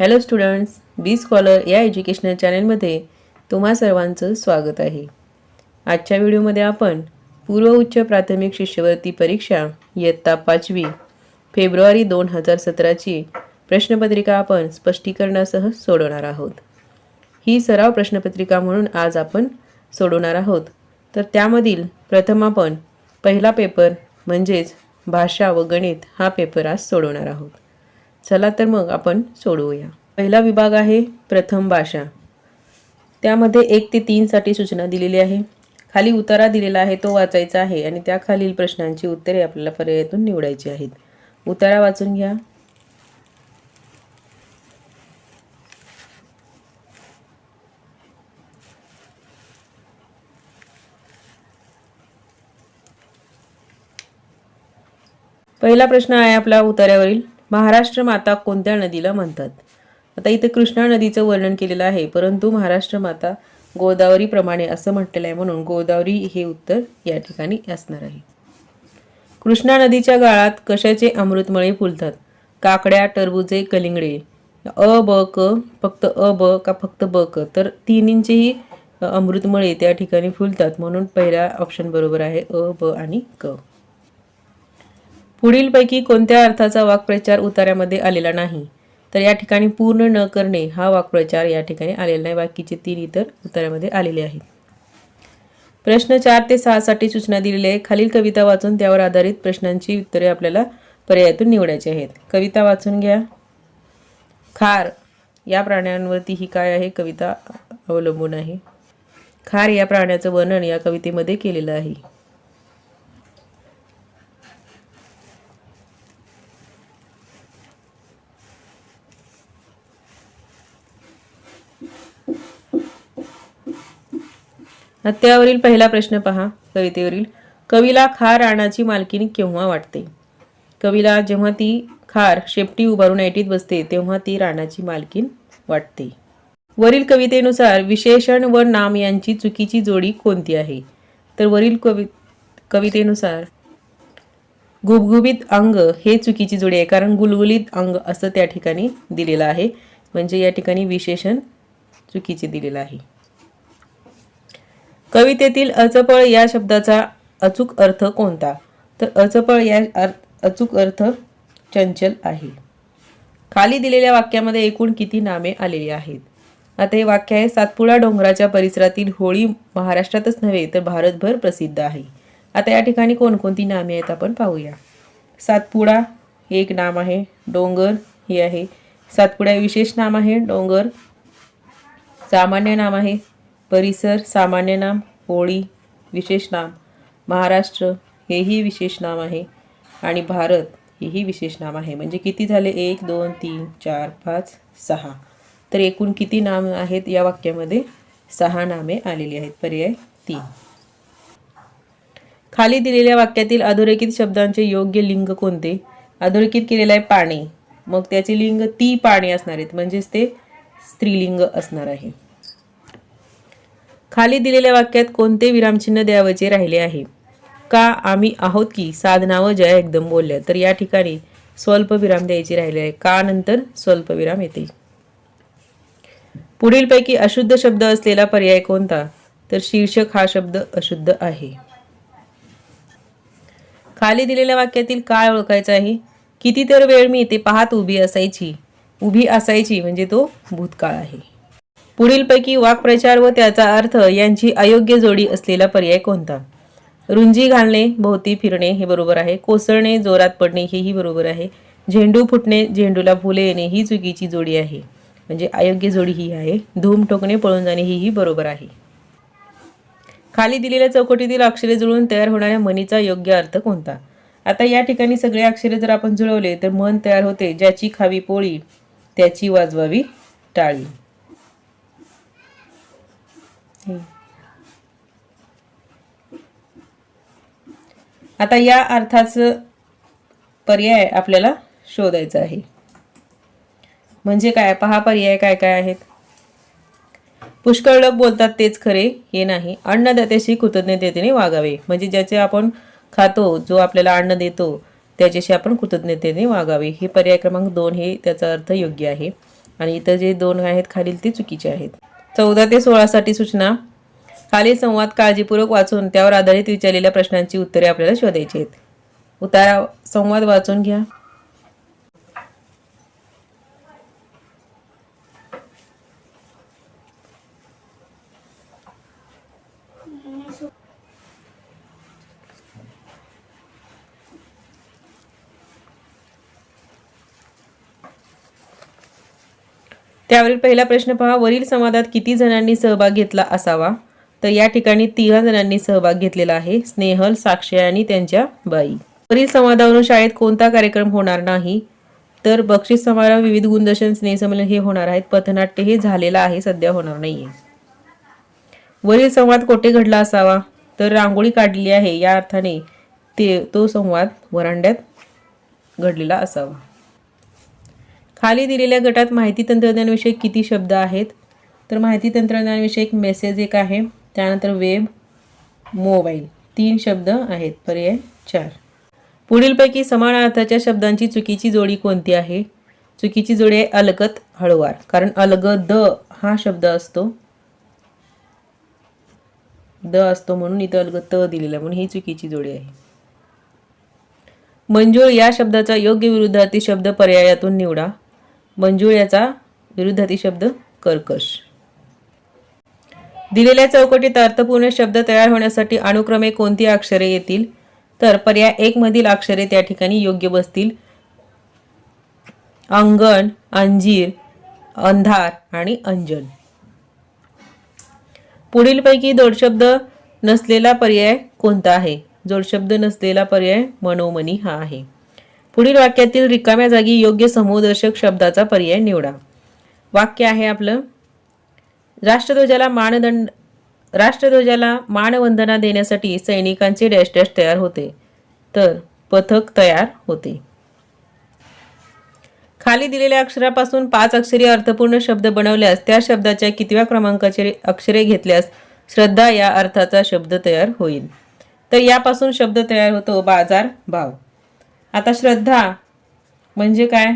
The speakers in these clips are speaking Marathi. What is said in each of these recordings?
हॅलो स्टुडंट्स बी स्कॉलर या एज्युकेशनल चॅनलमध्ये तुम्हा सर्वांचं स्वागत आहे. आजच्या व्हिडिओमध्ये आपण पूर्व उच्च प्राथमिक शिष्यवृत्ती परीक्षा इयत्ता पाचवी फेब्रुवारी दोन हजार सतराची प्रश्नपत्रिका आपण स्पष्टीकरणासह सोडवणार आहोत. ही सराव प्रश्नपत्रिका म्हणून आज आपण सोडवणार आहोत. तर त्यामधील प्रथम आपण पहिला पेपर म्हणजेच भाषा व गणित हा पेपर आज सोडवणार आहोत. चला तर मग आपण सोडवूया. पहिला विभाग आहे प्रथम भाषा. त्यामध्ये एक ते तीनसाठी सूचना दिलेली आहे. खाली उतारा दिलेला आहे तो वाचायचा आहे आणि त्याखालील प्रश्नांची उत्तरे आपल्याला पर्यायातून निवडायची आहेत. उतारा वाचून घ्या. पहिला प्रश्न आहे आपला उतार्यावरील महाराष्ट्र माता कोणत्या नदीला म्हणतात? आता इथे कृष्णा नदीचं वर्णन केलेलं आहे परंतु महाराष्ट्र माता गोदावरीप्रमाणे असं म्हटलेलं आहे म्हणून गोदावरी हे उत्तर या ठिकाणी असणार आहे. कृष्णा नदीच्या गाळात कशाचे अमृतमळे फुलतात? काकड्या टरबुजे कलिंगडे. अ ब क फक्त अ ब का फक्त ब क? तर तिन्हींचेही अमृतमळे त्या ठिकाणी फुलतात म्हणून पहिला ऑप्शन बरोबर आहे अ ब आणि क. पुढीलपैकी कोणत्या अर्थाचा वाक्प्रचार उतार्यामध्ये आलेला नाही? तर या ठिकाणी पूर्ण न करणे हा वाक्प्रचार या ठिकाणी आलेला नाही. बाकीचे तीन इतर उतार्यामध्ये आलेले आहेत. प्रश्न चार ते सहासाठी सूचना दिलेली आहे खालील कविता वाचून त्यावर आधारित प्रश्नांची उत्तरे आपल्याला पर्यायातून निवडायची आहेत. कविता वाचून घ्या. खार. या प्राण्यांवरती ही काय आहे? कविता अवलंबून आहे. खार या प्राण्याचं वर्णन या कवितेमध्ये केलेलं आहे. त्यावरील पहिला प्रश्न पहा. कवितेवरील कवीला खार राणाची मालकीनी केव्हा वाटते? कवीला जेव्हा ती खार शेपटी उभारून ऐटीत बसते तेव्हा ती राणाची मालकीन वाटते. वरील कवितेनुसार विशेषण व नाम यांची चुकीची जोडी कोणती आहे? तर वरील कवि कवितेनुसार गुबगुबीत अंग हे चुकीची जोडी आहे कारण गुलगुलीत अंग असं त्या ठिकाणी दिलेलं आहे. म्हणजे या ठिकाणी विशेषण चुकीचे दिलेलं आहे. कवितेतील अचपळ या शब्दाचा अचूक अर्थ कोणता? तर अचपळ या अर्थ अचूक अर्थ चंचल आहे. खाली दिलेल्या वाक्यामध्ये एकूण किती नामे आलेली आहेत? आता हे वाक्य आहे सातपुडा डोंगराच्या परिसरातील होळी महाराष्ट्रातच नव्हे तर भारतभर प्रसिद्ध आहे. आता या ठिकाणी कोणकोणती नामे आहेत आपण पाहूया. सातपुडा हे एक नाम आहे डोंगर हे आहे. सातपुडा हे विशेष नाम आहे डोंगर. सामान्य नाम आहे परिसर सामान्य नाम होळी विशेष नाम. महाराष्ट्र हेही विशेष नाम आहे आणि भारत हेही विशेष नाम आहे. म्हणजे किती झाले? एक दोन तीन चार पाच सहा. तर एकूण किती नाम आहेत या वाक्यामध्ये? सहा नामे आलेली आहेत. पर्याय तीन. खाली दिलेल्या वाक्यातील अधोरेखित शब्दांचे योग्य लिंग कोणते? अधोरेखित केलेलं आहे पाणी. मग त्याचे लिंग ती पाणी असणार आहेत. म्हणजेच ते स्त्रीलिंग असणार आहे. खाली दिलेल्या वाक्यात कोणते विरामचिन्ह द्यावयाचे राहिले आहे? का आम्ही आहोत की साधना व जया एकदम बोलल्या तर या ठिकाणी स्वल्प विराम द्यायचे राहिले आहे. का नंतर स्वल्पविराम येते? पुढीलपैकी अशुद्ध शब्द असलेला पर्याय कोणता? तर शीर्षक हा शब्द अशुद्ध आहे. खाली दिलेल्या वाक्यातील काय ओळखायचं आहे? किती तर वेळ मी ते पाहत उभी असायची. उभी असायची म्हणजे तो भूतकाळ आहे. पुढीलपैकी वाक्प्रचार व त्याचा अर्थ यांची अयोग्य जोडी असलेला पर्याय कोणता? रुंजी घालणे भोवती फिरणे हे बरोबर आहे. कोसळणे जोरात पडणे हेही बरोबर आहे. झेंडू फुटणे झेंडूला फुले येणे ही चुकीची जोडी आहे. म्हणजे अयोग्य जोडी ही आहे. धूम ठोकणे पळून जाणे हीही बरोबर आहे. खाली दिलेल्या चौकटीतील अक्षरे जुळून तयार होणाऱ्या मनीचा योग्य अर्थ कोणता? आता या ठिकाणी सगळे अक्षरे जर आपण जुळवले तर मन तयार होते ज्याची खावी पोळी त्याची वाजवावी टाळी. आता या अर्थाचं पर्याय आपल्याला शोधायचा आहे. म्हणजे काय? पहा पर्याय काय काय आहेत. पुष्कळ लोक बोलतात तेच खरे हे नाही. अन्नदात्याशी कृतज्ञतेने वागावे. म्हणजे ज्याचे आपण खातो जो आपल्याला अन्न देतो त्याच्याशी आपण कृतज्ञतेने वागावे. हे पर्याय क्रमांक दोन हे त्याचा अर्थ योग्य आहे. आणि इतर जे दोन आहेत खालील ते चुकीचे आहेत. चौदा ते सोळासाठी सूचना. खाली संवाद काळजीपूर्वक वाचून त्यावर आधारित विचारलेल्या प्रश्नांची उत्तरे आपल्याला शोधायची आहेत. उतारा संवाद वाचून घ्या. त्यावरील पहिला प्रश्न पहा वरील संवादात किती जणांनी सहभाग घेतला असावा? तर या ठिकाणी तिघा जणांनी सहभाग घेतलेला आहे स्नेहल साक्षी आणि त्यांच्या बाई. वरील संवादावरून शाळेत कोणता कार्यक्रम होणार नाही? तर बक्षीस समारंभ विविध गुणदर्शन स्नेहसंमेलन हे होणार आहेत. पथनाट्य हे झालेलं आहे सध्या होणार नाहीये. वरील संवाद कोठे घडला असावा? तर रांगोळी काढली आहे या अर्थाने ते तो संवाद वरांड्यात घडलेला असावा. खाली दिलेल्या गटात माहिती तंत्रज्ञानविषयक किती शब्द आहेत? तर माहिती तंत्रज्ञानविषयक मेसेज एक आहे. त्यानंतर वेब मोबाईल तीन शब्द आहेत. पर्याय चार. पुढीलपैकी समान अर्थाच्या शब्दांची चुकीची जोडी कोणती आहे? चुकीची जोडी आहे अलगत हळुवार. कारण अलग द हा शब्द असतो. द असतो म्हणून इथं अलग त दिलेला म्हणून ही चुकीची जोडी आहे. मंजूळ या शब्दाचा योग्य विरुद्धार्थी शब्द पर्यायातून निवडा. मंजूळ याचा विरुद्धार्थी शब्द कर्कश. दिलेल्या चौकटीत अर्थपूर्ण शब्द तयार होण्यासाठी अनुक्रमे कोणती अक्षरे येतील? तर पर्याय एक मधील अक्षरे त्या ठिकाणी योग्य बसतील. अंगण अंजीर अंधार आणि अंजन. पुढीलपैकी जोडशब्द नसलेला पर्याय कोणता आहे? जोडशब्द नसलेला पर्याय मनोमनी हा आहे. पुढील वाक्यातील रिकाम्या जागी योग्य समूहदर्शक शब्दाचा पर्याय निवडा. वाक्य आहे आपलं राष्ट्रध्वजाला मानदंड राष्ट्रध्वजाला मानवंदना देण्यासाठी सैनिकांचे डॅश डॅश तयार होते तर पथक तयार होते. खाली दिलेल्या अक्षरापासून पाच अक्षरी अर्थपूर्ण शब्द बनवल्यास त्या शब्दाच्या कितव्या क्रमांकाचे अक्षरे घेतल्यास श्रद्धा या अर्थाचा शब्द तयार होईल. तर यापासून शब्द तयार होतो बाजार भाव. आता श्रद्धा म्हणजे काय?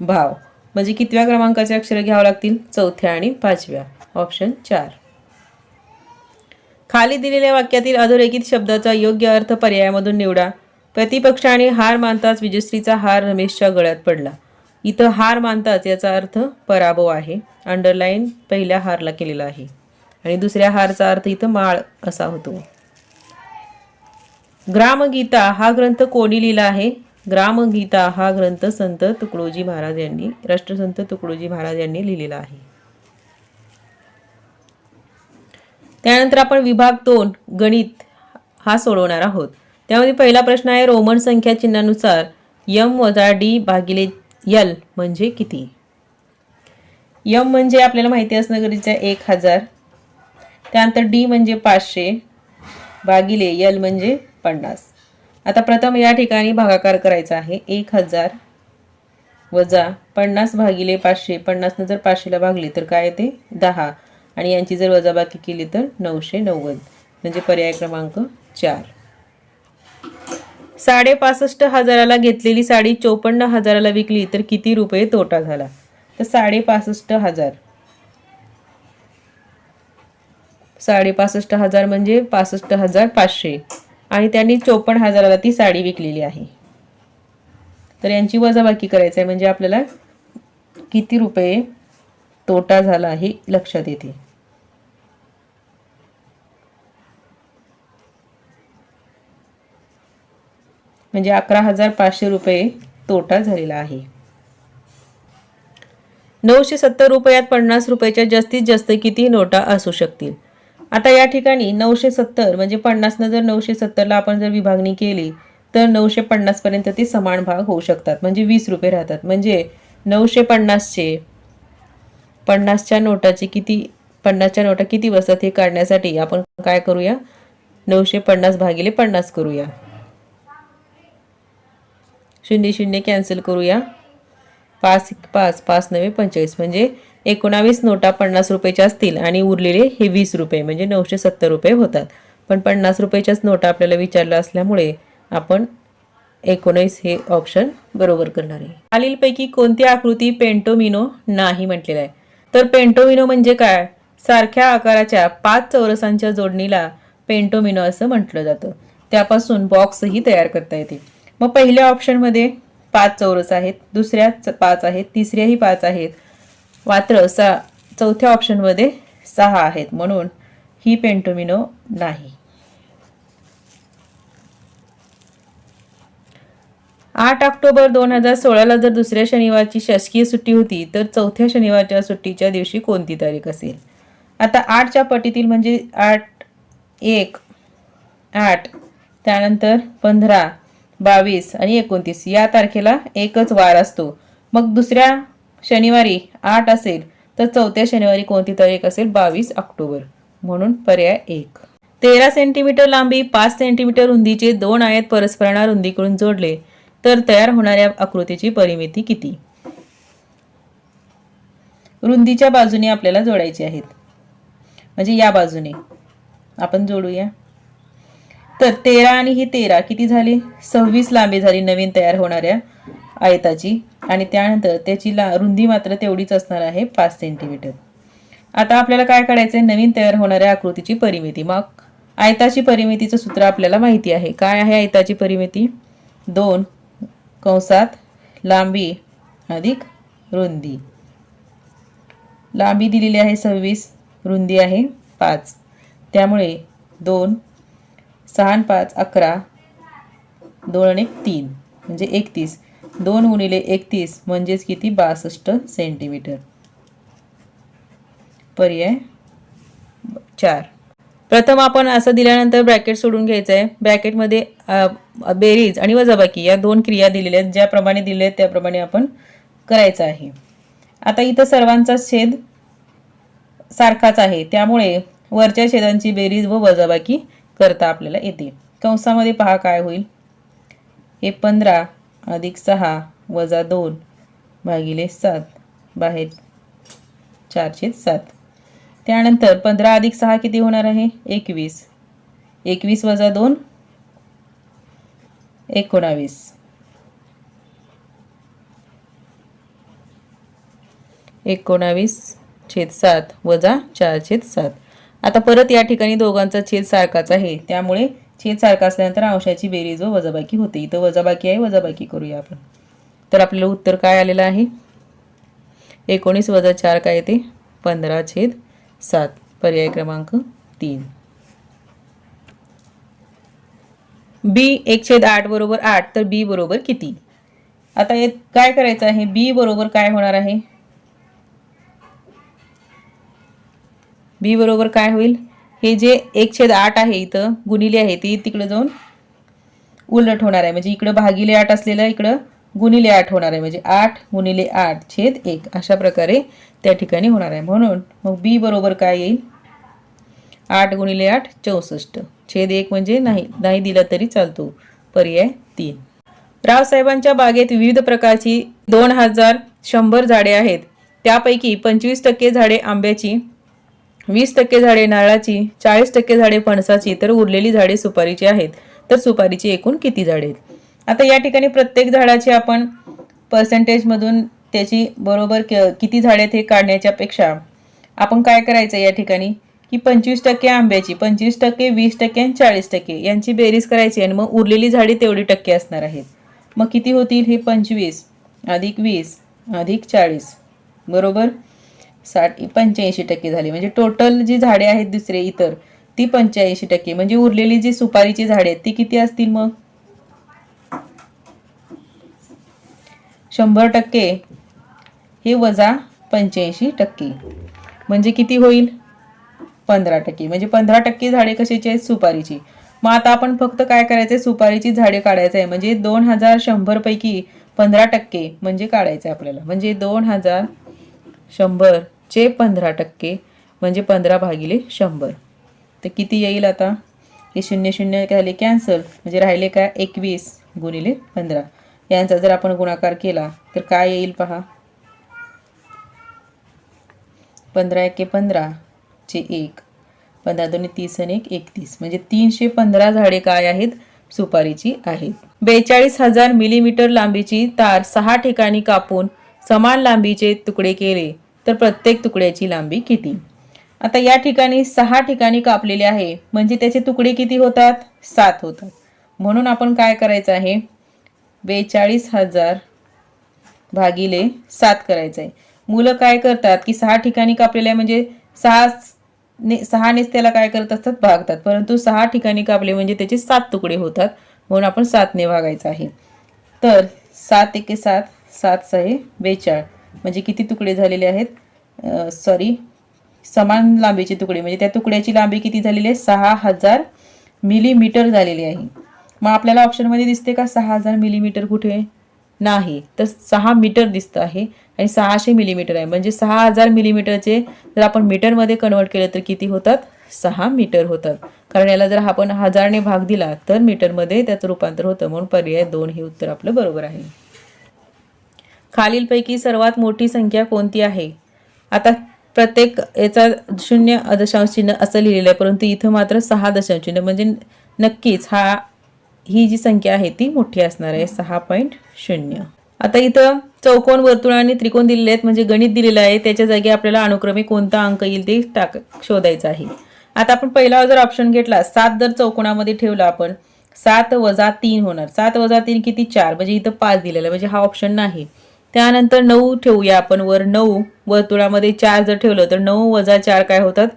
भाव. म्हणजे कितव्या क्रमांकाचे अक्षर घ्यावं लागतील? चौथ्या आणि पाचव्या. ऑप्शन चार. खाली दिलेल्या वाक्यातील अधोरेखित शब्दाचा योग्य अर्थ पर्यायामधून निवडा. प्रतिपक्ष आणि हार मानताच विजयश्रीचा हार रमेशच्या गळ्यात पडला. इथं हार मानताच याचा अर्थ पराभव आहे. अंडरलाईन पहिल्या हारला केलेला आहे. आणि दुसऱ्या हारचा अर्थ इथं माळ असा होतो. ग्रामगीता हा ग्रंथ कोणी लिहिला आहे? ग्रामगीता हा ग्रंथ संत तुकडोजी महाराज यांनी राष्ट्रसंत तुकडोजी महाराज यांनी लिहिलेला आहे. त्यानंतर आपण विभाग दोन गणित हा सोडवणार आहोत. त्यामध्ये पहिला प्रश्न आहे रोमन संख्या चिन्हानुसार यम वजा डी भागिले यल म्हणजे किती? यम म्हणजे आपल्याला माहिती असणं गरजेचं आहे एक हजार. त्यानंतर डी म्हणजे पाचशे भागिले यल म्हणजे पन्नास. आता प्रथम या ठिकाणी भागाकार करायचा आहे. एक हजार वजा पन्नास भागिले पाचशे. पन्नासनं जर पाचशेला भागली तर काय येते? दहा. आणि यांची जर वजाबाकी केली तर नऊशे नव्वद. म्हणजे पर्याय क्रमांक चार. साडेपासष्ट हजाराला घेतलेली साडी चोपन्न हजाराला विकली तर किती रुपये तोटा झाला? तर साडेपासष्ट हजार. साडेपासष्ट हजार म्हणजे पासष्ट हजार पाचशे. आणि त्यांनी चोपन्न हजाराला ती साडी विकलेली आहे. तर यांची वजाबाकी करायची आहे म्हणजे आपल्याला किती रुपये तोटा झाला हे लक्षात येते. म्हणजे अकरा हजार पाचशे रुपये तोटा झालेला आहे. नऊशे सत्तर रुपयात पन्नास रुपयाच्या जास्तीत जास्त किती नोटा असू शकतील? आता या ठिकाणी नऊशे सत्तर म्हणजे पन्नासनं जर नऊशे सत्तरला आपण जर विभागणी केली तर नऊशे पन्नासपर्यंत ते समान भाग होऊ शकतात. म्हणजे वीस रुपये राहतात. म्हणजे नऊशे पन्नासचे पन्नासच्या नोटाचे किती पन्नासच्या नोटा किती बसतात हे काढण्यासाठी आपण काय करूया? नऊशे पन्नास भागिले पन्नास करूया. शून्य शून्य कॅन्सल करूया. पाच पाच पाच नव्हे पंचेचाळीस. म्हणजे एकोणावीस नोटा पन्नास रुपयाच्या असतील आणि उरलेले हे वीस रुपये म्हणजे नऊशे सत्तर रुपये होतात. पण पन्नास रुपयाच्याच नोटा आपल्याला विचारल्या असल्यामुळे आपण एकोणीस हे ऑप्शन बरोबर करणार आहे. खालीलपैकी कोणती आकृती पेंटोमिनो नाही म्हटलेलं आहे? तर पेंटोमिनो म्हणजे काय? सारख्या आकाराच्या पाच चौरसांच्या जोडणीला पेंटोमिनो असं म्हटलं जातं. त्यापासून बॉक्सही तयार करता येते. मग पहिल्या ऑप्शनमध्ये पाच चौरस आहेत दुसऱ्या पाच आहेत तिसऱ्याही पाच आहेत. मात्र सा चौथ्या ऑप्शनमध्ये सहा आहेत. म्हणून ही पेंटोमिनो नाही. आठ ऑक्टोबर दोन हजार सोळाला जर दुसऱ्या शनिवारची शासकीय सुट्टी होती तर चौथ्या शनिवारच्या सुट्टीच्या दिवशी कोणती तारीख असेल? आता आठच्या पटीतील म्हणजे आठ एक आठ त्यानंतर पंधरा बावीस आणि एकोणतीस. या तारखेला एकच वार असतो. मग दुसऱ्या शनिवारी आठ असेल तर चौथ्या शनिवारी कोणती तारीख असेल? बावीस ऑक्टोबर. म्हणून पर्याय एक. तेरा सेंटीमीटर लांबी पाच सेंटीमीटर रुंदीचे दोन आयत परस्परांना रुंदीकडून जोडले तर तयार होणाऱ्या आकृतीची परिमिती किती? रुंदीच्या बाजूने आपल्याला जोडायचे आहेत. म्हणजे या बाजूने. आपण जोडूया. तर तेरा आणि ही तेरा किती झाली? सव्वीस लांबी झाली नवीन तयार होणाऱ्या आयताची. आणि त्यानंतर त्याची ला रुंदी मात्र तेवढीच असणार आहे पाच सेंटीमीटर. आता आपल्याला काय काढायचं आहे नवीन तयार होणाऱ्या आकृतीची परिमिती. मग आयताची परिमितीचं सूत्र आपल्याला माहिती आहे. काय आहे आयताची परिमिती? दोन कंसात लांबी अधिक रुंदी. लांबी दिलेली आहे सव्वीस रुंदी आहे पाच. त्यामुळे दोन सहा आणि पाच अकरा दोन आणि तीन म्हणजे एकतीस. दोन गुणिले एकतीस म्हणजेच किती? बासष्ट सेंटीमीटर. पर्याय चार. प्रथम आपण असं दिल्यानंतर ब्रॅकेट सोडून घ्यायचं आहे ब्रॅकेटमध्ये बेरीज आणि वजाबाकी या दोन क्रिया दिलेल्या आहेत. ज्याप्रमाणे दिले आहेत त्याप्रमाणे आपण करायचं आहे. आता इथं सर्वांचा छेद सारखाच आहे. त्यामुळे वरच्या छेदांची बेरीज व वजाबाकी करता आपल्याला येते. कंसामध्ये पहा काय होईल. हे पंधरा अधिक सहा वजा दोन भागिले सात. बाहेर चारशे सात. त्यानंतर पंधरा अधिक सहा किती होणार आहे? एकवीस. एकवीस वजा दोन एकोणावीस. एकोणावीस छेद सात वजा चार छेद सात. आता परत या ठिकाणी दोघांचा छेद सारखाच आहे. त्यामुळे छेद सारखा असल्यानंतर अंशाची बेरीज व वजाबाकी होते. इथं वजाबाकी आहे वजाबाकी करूया आपण. तर आपल्याला उत्तर काय आलेलं आहे? एकोणीस वजा चार काय येते? पंधरा छेद सात. पर्याय क्रमांक तीन. बी एक छेद आठ बरोबर आठ तर बी बरोबर किती? आता काय करायचं आहे? बी बरोबर काय होणार आहे? बी बरोबर काय होईल? हे जे एक छेद आठ आहे इथं गुणिले आहे ती तिकडं जाऊन उलट होणार आहे. म्हणजे इकडं भागिले आठ असलेलं इकडं गुणिले आठ होणार आहे. म्हणजे आठ गुणिले आठ छेद एक अशा प्रकारे त्या ठिकाणी होणार आहे. म्हणून मग बी बरोबर काय येईल? आठ गुणिले आठ चौसष्ट. छेद एक म्हणजे नाही नाही दिला तरी चालतो. पर्याय तीन. रावसाहेबांच्या बागेत विविध प्रकारची दोन हजार शंभर झाडे आहेत. त्यापैकी पंचवीस टक्के झाडे आंब्याची वीस टक्के झाडे नारळाची चाळीस टक्के झाडे फणसाची तर उरलेली झाडे सुपारीची आहेत. तर सुपारीची एकूण किती झाडे आहेत? आता या ठिकाणी प्रत्येक झाडाची आपण पर्सेंटेजमधून त्याची बरोबर क- किती झाडे आहेत हे काढण्याच्या पेक्षा आपण काय करायचं या ठिकाणी? की पंचवीस टक्के आंब्याची पंचवीस टक्के वीस टक्के आणि चाळीस टक्के यांची बेरीज करायची आणि मग उरलेली झाडे तेवढी टक्के असणार आहेत. मग किती होतील? हे पंचवीस अधिक वीस अधिक चाळीस. बरोबर? साठ पंच्याऐंशी टक्के झाली. म्हणजे टोटल जी झाडे आहेत दुसरे इतर ती पंच्याऐंशी टक्के. म्हणजे उरलेली जी सुपारीची झाडे आहेत ती किती असतील मग? शंभर टक्के. हे वजा पंच्याऐंशी टक्के. म्हणजे किती होईल? पंधरा टक्के. म्हणजे पंधरा टक्के झाडे कशाची आहेत? सुपारीची. मग आता आपण फक्त काय करायचं आहे सुपारीची झाडे काढायचं आहे म्हणजे दोन हजार शंभरपैकी पंधरा टक्के म्हणजे काढायचं आहे आपल्याला. म्हणजे दोन हजार शंभरचे पंधरा टक्के म्हणजे पंधरा भागिले शंभर. तर किती येईल आता? हे शून्य शून्य झाले कॅन्सल म्हणजे राहिले काय? एकवीस गुणिले पंधरा. यांचा जर आपण गुणाकार केला तर काय येईल पहा? पंधरा एके पंधरा चे एक. पंधरा दोन्ही तीस आणि एक एकतीस. म्हणजे तीनशे पंधरा झाडे काय आहेत? सुपारीची आहेत. बेचाळीस हजार मिलीमीटर लांबीची तार सहा ठिकाणी कापून समान लांबीचे तुकडे केले तर प्रत्येक तुकड्याची लांबी किती? आता या ठिकाणी सहा ठिकाणी कापलेले आहे. म्हणजे त्याचे तुकडे किती होतात? सात होतात. म्हणून आपण काय करायचं आहे? बेचाळीस हजार भागिले सात करायचं आहे. मुलं काय करतात की सहा ठिकाणी कापलेले आहे म्हणजे सहा ने सहानेच त्याला काय करत असतात? भागतात. परंतु सहा ठिकाणी कापले म्हणजे त्याचे सात तुकडे होतात. म्हणून आपण सातने भागायचं आहे. तर सात एके सात सात सहे बेचाळ. म्हणजे किती तुकडे झालेले आहेत? सॉरी समान लांबीचे तुकडे. म्हणजे त्या तुकड्याची लांबी किती झालेली आहे? सहा हजार मिलीमीटर झालेली आहे. मग आपल्याला ऑप्शनमध्ये दिसते का सहा हजार मिलीमीटर कुठे? नाही. तर सहा मीटर दिसतं आहे आणि सहाशे मिलीमीटर आहे. म्हणजे सहा हजार मिलीमीटरचे जर आपण मीटरमध्ये कन्वर्ट केलं तर किती होतात? सहा मीटर होतात. कारण याला जर आपण हजारने भाग दिला तर मीटरमध्ये त्याचं रूपांतर होतं. म्हणून पर्याय दोन हे उत्तर आपलं बरोबर आहे. खालीलपैकी सर्वात मोठी संख्या कोणती आहे? आता प्रत्येक याचा शून्य दशांश चिन्ह असं लिहिलेलं आहे परंतु इथं मात्र सहा दशांश चिन्ह. म्हणजे नक्कीच हा ही जी संख्या आहे ती मोठी असणार आहे सहा पॉईंट शून्य. आता इथं चौकोन वर्तुळ आणि त्रिकोण दिलेले आहेत म्हणजे गणित दिलेलं आहे. त्याच्या जागी आपल्याला अनुक्रमे कोणता अंक येईल ते टाक शोधायचं आहे. आता आपण पहिला जर ऑप्शन घेतला सात जर चौकोनामध्ये ठेवला आपण सात वजा तीन होणार. सात वजा तीन किती? चार. म्हणजे इथं पाच दिलेलं आहे. म्हणजे हा ऑप्शन नाही. त्यानंतर नऊ ठेवूया आपण वर नऊ वर्तुळामध्ये चार जर ठेवलं तर नऊ वजा चार काय होतात?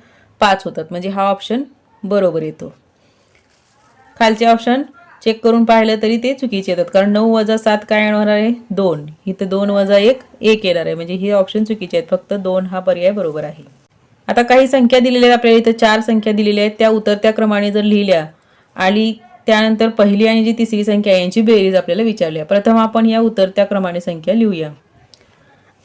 पाच होतात. म्हणजे हा ऑप्शन बरोबर येतो. खालचे ऑप्शन चेक करून पाहिलं तरी ते चुकीचे येतात. कारण नऊ वजा सात काय येणार आहे? दोन. इथं दोन वजा एक एक येणार आहे. म्हणजे हे ऑप्शन चुकीचे आहेत. फक्त दोन हा पर्याय बरोबर आहे. आता काही संख्या दिलेल्या आहेत. आपल्याला इथं चार संख्या दिलेल्या आहेत. त्या उतरत्या क्रमाने जर लिहिल्या आणि त्यानंतर पहिली आणि जी तिसरी संख्या यांची बेरीज आपल्याला विचारली आहे प्रथम आपण या उतरत्या क्रमाने संख्या लिहूया.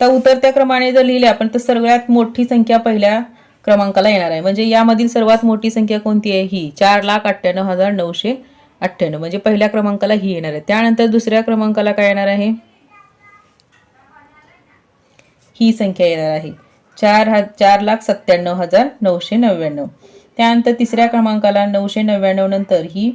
तर उतरत्या क्रमाने जर लिहिल्या आपण तर सगळ्यात मोठी संख्या पहिल्या क्रमांकाला येणार आहे. म्हणजे यामधील सर्वात मोठी संख्या कोणती आहे? ही चार लाख अठ्ठ्याण्णव हजार नऊशे अठ्ठ्याण्णव. म्हणजे पहिल्या क्रमांकाला ही येणार आहे. त्यानंतर दुसऱ्या क्रमांकाला काय येणार आहे? ही संख्या येणार आहे. चार ह चार लाख सत्त्याण्णव हजार नऊशे नव्याण्णव. त्यानंतर तिसऱ्या क्रमांकाला नऊशे नव्याण्णव नंतर ही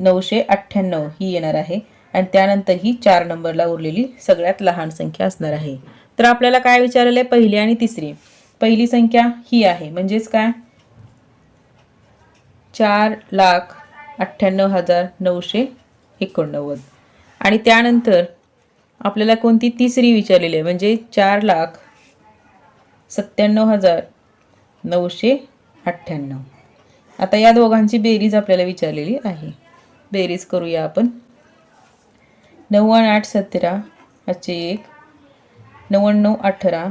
नऊशे अठ्ठ्याण्णव ही येणार आहे. आणि त्यानंतर ही चार नंबरला उरलेली सगळ्यात लहान संख्या असणार आहे. तर आपल्याला काय विचारलं आहे? पहिली आणि तिसरी. पहिली संख्या ही आहे. म्हणजेच काय? चार लाख अठ्ठ्याण्णव हजार नऊशे एकोणनव्वद. आणि त्यानंतर आपल्याला कोणती तिसरी विचारलेली आहे? म्हणजे चार लाख सत्त्याण्णव हजार नऊशे अठ्ठ्याण्णव. आता या दोघांची बेरीज आपल्याला विचारलेली आहे. बेरीज करूया आपण. नव्वद आठ सतरा हाचे एक. नव्याण्णव अठरा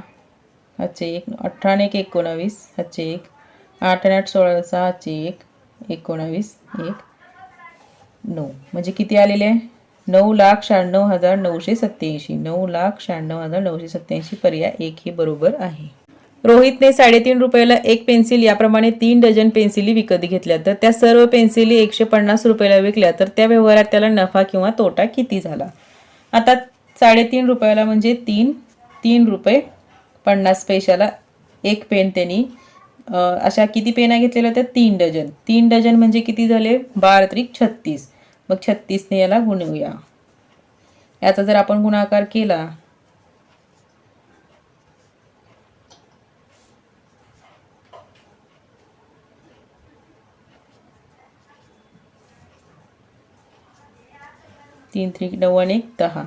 हाचे एक. अठरा एक एकोणावीस हाचे एक. आठ आणि आठ सोळा सहा हाचे एक. एकोणावीस एक. नऊ. म्हणजे किती आलेले आहे? नऊ लाख शहाण्णव हजार नऊशे सत्त्याऐंशी. नऊ लाख शहाण्णव हजार नऊशे सत्याऐंशी पर्याय एक हे बरोबर आहे. रोहितने साडेतीन रुपयाला एक पेन्सिल याप्रमाणे तीन डझन पेन्सिली विकत घेतल्या. तर त्या सर्व पेन्सिली एकशे पन्नास रुपयाला विकल्या तर त्या व्यवहारात त्याला नफा किंवा तोटा किती झाला? आता साडेतीन रुपयाला म्हणजे तीन तीन रुपये पन्नास पैशाला एक पेन त्यांनी अशा किती पेना घेतलेल्या होत्या? तीन डझन. तीन डझन म्हणजे किती झाले? बारा त्रिक छत्तीस. मग छत्तीसने याला गुणवूया याचा जर आपण गुणाकार केला तीन त्रिक आणि एक दहा.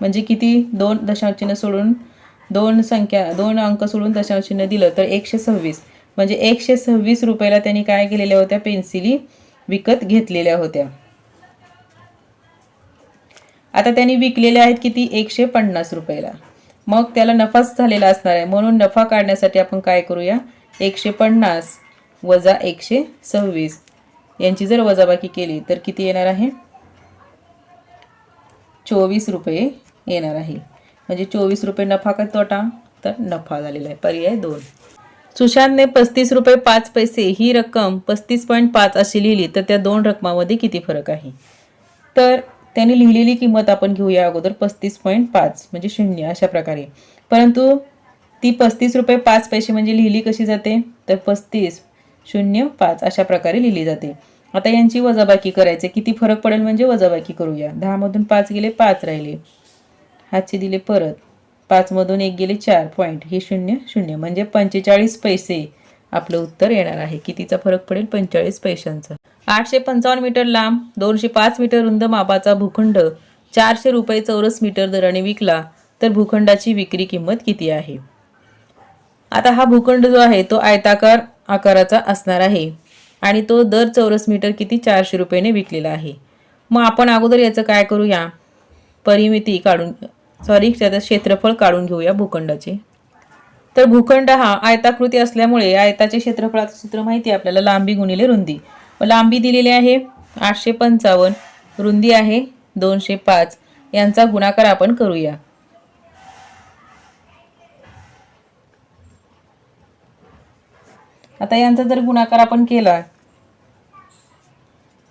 म्हणजे किती? दोन दशांश सोडून दोन संख्या दोन अंक सोडून दशांश दिलं तर एकशे सव्वीस. म्हणजे एकशे सव्वीस रुपयाला त्यांनी काय केलेल्या होत्या? पेन्सिली विकत घेतलेल्या होत्या. आता त्यांनी विकलेल्या आहेत किती? एकशे पन्नास रुपयाला. मग त्याला नफाच झालेला असणार आहे. म्हणून नफा काढण्यासाठी आपण काय करूया? एकशे पन्नास वजा एकशे सव्वीस. यांची जर वजाबाकी केली तर किती येणार आहे? चोवीस रुपये येणार आहे. म्हणजे चोवीस रुपये नफा का तोटा? तर नफा झालेला आहे. पर्याय दोन. सुशांतने पस्तीस रुपये पाच पैसे ही रक्कम पस्तीस पॉईंट पाच अशी लिहिली तर त्या दोन रकमामध्ये किती फरक आहे? तर त्यांनी लिहिलेली किंमत आपण घेऊया अगोदर पस्तीस पॉईंट पाच म्हणजे शून्य अशा प्रकारे. परंतु ती पस्तीस रुपये पाच पैसे म्हणजे लिहिली कशी जाते? तर पस्तीस शून्य पाच अशा प्रकारे लिहिली जाते. आता यांची वजाबाकी करायचे किती फरक पडेल म्हणजे वजाबाकी करूया. दहामधून पाच गेले पाच राहिले. हातचे दिले परत. पाचमधून एक गेले चार पॉईंट. हे शून्य शून्य. म्हणजे पंचेचाळीस पैसे आपलं उत्तर येणार आहे. कितीचा फरक पडेल? पंचेचाळीस पैशांचा. आठशे पंचावन्न मीटर लांब दोनशे पाच मीटर रुंद मापाचा भूखंड चारशे रुपये चौरस मीटर दराने विकला तर भूखंडाची विक्री किंमत किती आहे? आता हा भूखंड जो आहे तो आयताकार आकाराचा असणार आहे. आणि तो दर चौरस मीटर किती चारशे रुपयाने विकलेला आहे. मग आपण अगोदर याचं काय करूया? परिमिती काढून सॉरी त्याचं क्षेत्रफळ काढून घेऊया भूखंडाचे. तर भूखंड हा आयताकृती असल्यामुळे आयताचे क्षेत्रफळाचं सूत्र माहिती आहे आपल्याला लांबी गुणिले रुंदी. व लांबी दिलेली आहे आठशे पंचावन्न रुंदी आहे दोनशे पाच. यांचा गुणाकार आपण करूया. आता यांचा जर गुणाकार आपण केला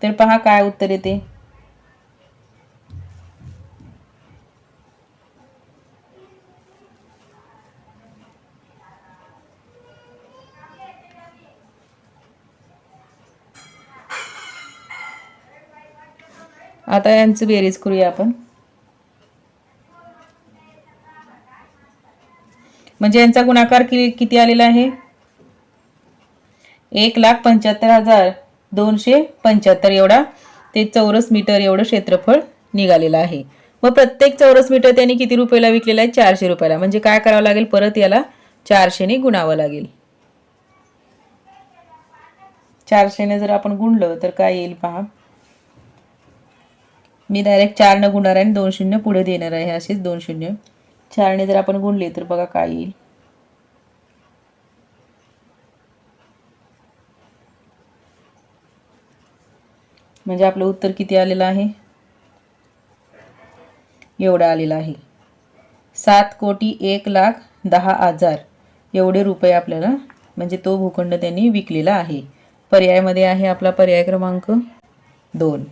तर पहा काय उत्तर येते. आता यांचं बेरीज करूया आपण. म्हणजे यांचा गुणाकार कि- किती आलेला आहे? एक लाख पंच्याहत्तर हजार दोनशे पंच्याहत्तर एवढा ते चौरस मीटर एवढं क्षेत्रफळ निघालेलं आहे. मग प्रत्येक चौरस मीटर त्यांनी किती रुपयाला विकलेला आहे? चारशे रुपयाला. म्हणजे काय करावं लागेल? परत याला चारशेने गुणावं लागेल. चारशेने जर आपण गुणलं तर काय येईल पहा? मी डायरेक्ट चारनं गुणणार आहे आणि दोन शून्य पुढे देणार आहे. असेच दोन शून्य. चारने जर आपण गुणले तर बघा काय येईल. म्हणजे आपलं उत्तर किती आलेलं आहे? एवढं आलेलं आहे. सात कोटी एक लाख दहा हजार एवढे रुपये आपल्याला म्हणजे तो भूखंड त्यांनी विकलेला आहे. पर्यायामध्ये आहे आपला पर्याय क्रमांक दोन.